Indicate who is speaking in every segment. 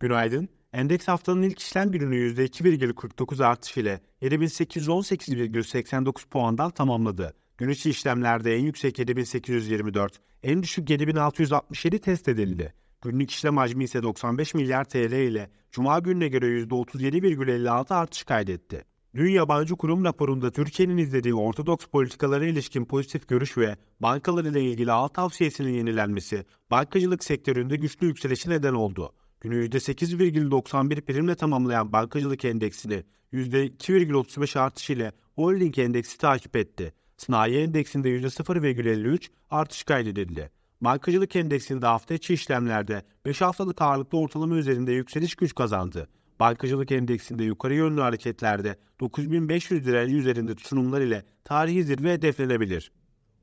Speaker 1: Günaydın. Endeks haftanın ilk işlem gününü %2,49 artış ile 7818,89 puandan tamamladı. Gün içi işlemlerde en yüksek 7824, en düşük 7667 test edildi. Günlük işlem hacmi ise 95 milyar TL ile Cuma gününe göre %37,56 artış kaydetti. Dün yabancı kurum raporunda Türkiye'nin izlediği ortodoks politikalara ilişkin pozitif görüş ve bankalar ile ilgili alt tavsiyesinin yenilenmesi bankacılık sektöründe güçlü yükselişe neden oldu. Günü %8,91 primle tamamlayan bankacılık endeksini %2,35 artış ile holding endeksi takip etti. Sanayi endeksinde %0,53 artış kaydedildi. Bankacılık endeksinde hafta içi işlemlerde 5 haftalık ağırlıklı ortalama üzerinde yükseliş güç kazandı. Bankacılık endeksinde yukarı yönlü hareketlerde 9500 lira üzerinde tutunumlar ile tarihi zirve hedeflenebilir.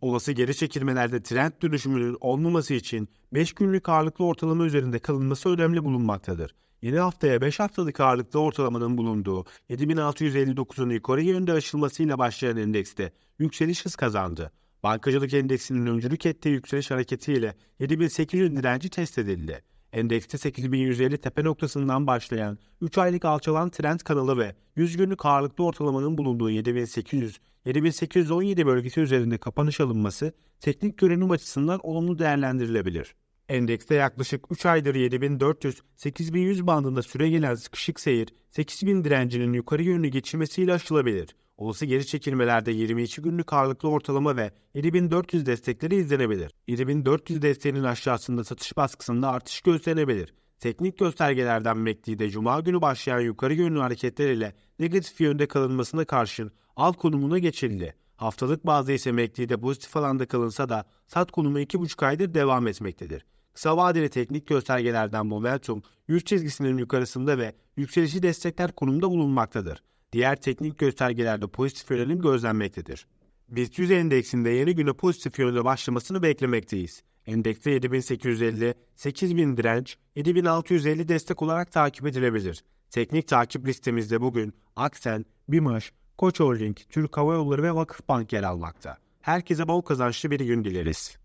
Speaker 1: Olası geri çekilmelerde trend dönüşümünün olmaması için 5 günlük ağırlıklı ortalama üzerinde kalınması önemli bulunmaktadır. Yeni haftaya 5 haftalık ağırlıklı ortalamanın bulunduğu 7659'un yukarı yönde aşılmasıyla başlayan endekste yükseliş hız kazandı. Bankacılık endeksinin öncülük ettiği yükseliş hareketiyle 7800 direnci test edildi. Endekste 8150 tepe noktasından başlayan 3 aylık alçalan trend kanalı ve 100 günlük ağırlıklı ortalamanın bulunduğu 7800 7817 bölgesi üzerinde kapanış alınması teknik görünüm açısından olumlu değerlendirilebilir. Endekste yaklaşık 3 aydır 7400-8100 bandında süre gelen sıkışık seyir 8000 direncinin yukarı yönlü geçilmesiyle aşılabilir. Olası geri çekilmelerde 22 günlük ağırlıklı ortalama ve 7400 destekleri izlenebilir. 7400 desteğinin aşağısında satış baskısında artış gözlenebilir. Teknik göstergelerden MACD'de Cuma günü başlayan yukarı yönlü hareketler ile negatif yönde kalınmasına karşın alt konumuna geçildi. Haftalık bazda ise MACD'de pozitif alanda kalınsa da sat konumu 2,5 aydır devam etmektedir. Kısa vadeli teknik göstergelerden momentum 100 çizgisinin yukarısında ve yükselişi destekler konumda bulunmaktadır. Diğer teknik göstergelerde pozitif yönelim gözlenmektedir. BIST 100 endeksinde yeni güne pozitif yönde başlamasını beklemekteyiz. Endekste 7850, 8000 direnç, 7650 destek olarak takip edilebilir. Teknik takip listemizde bugün Aksen, Bimaş, Koç Holding, Türk Hava Yolları ve Vakıfbank yer almakta. Herkese bol kazançlı bir gün dileriz.